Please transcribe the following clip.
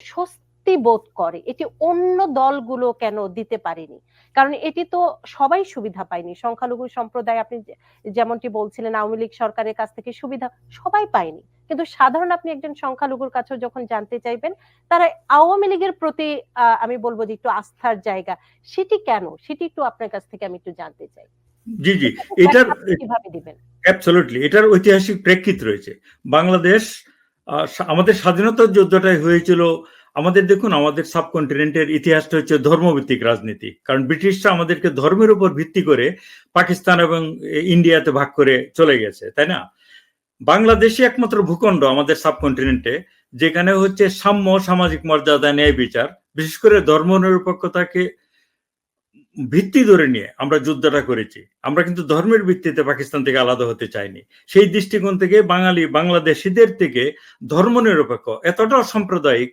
স্বস্তি বোধ করে। এটি অন্য দলগুলো কেন দিতে পারেনি? কারণ এটি তো সবাই সুবিধা পায়নি। সংখ্যালঘু সম্প্রদায় আপনি যেমনটি বলছিলেন আওয়ামী লীগ সরকারের কাছ থেকে সুবিধা সবাই পায়নি। কিন্তু সাধারণ আপনি একজন সংখ্যালঘুর কাছে যখন জানতে চাইবেন তারা আওয়ামী লীগের প্রতি আহ, আমি বলব যে একটু আস্থার জায়গা সেটি কেন? সেটি একটু আপনার কাছ থেকে আমি একটু জানতে চাই। জি জি। এটার কীভাবে দিবেন? অ্যাবসলুটলি এটার ঐতিহাসিক প্রেক্ষিত রয়েছে। বাংলাদেশ আমাদের স্বাধীনতার যুদ্ধটাই হয়েছিল, আমাদের দেখুন, আমাদের সাবকন্টিনেন্টের ইতিহাসটা হচ্ছে ধর্মভিত্তিক রাজনীতি। কারণ ব্রিটিশরা আমাদেরকে ধর্মের উপর ভিত্তি করে পাকিস্তান এবং ইন্ডিয়াতে ভাগ করে চলে গেছে, তাই না? বাংলাদেশই একমাত্র ভূখণ্ড আমাদের সাবকন্টিনেন্টে, যেখানে হচ্ছে সাম্য সামাজিক মর্যাদা, ন্যায় বিচার, বিশেষ করে ধর্ম নিরপেক্ষতাকে ভিত্তি ধরে নিয়ে আমরা যুদ্ধটা করেছি। আমরা কিন্তু ধর্মের ভিত্তিতে পাকিস্তান থেকে আলাদা হতে চাইনি। সেই দৃষ্টিকোণ থেকে বাঙালি, বাংলাদেশিদের থেকে ধর্ম নিরপেক্ষ এতটা সাম্প্রদায়িক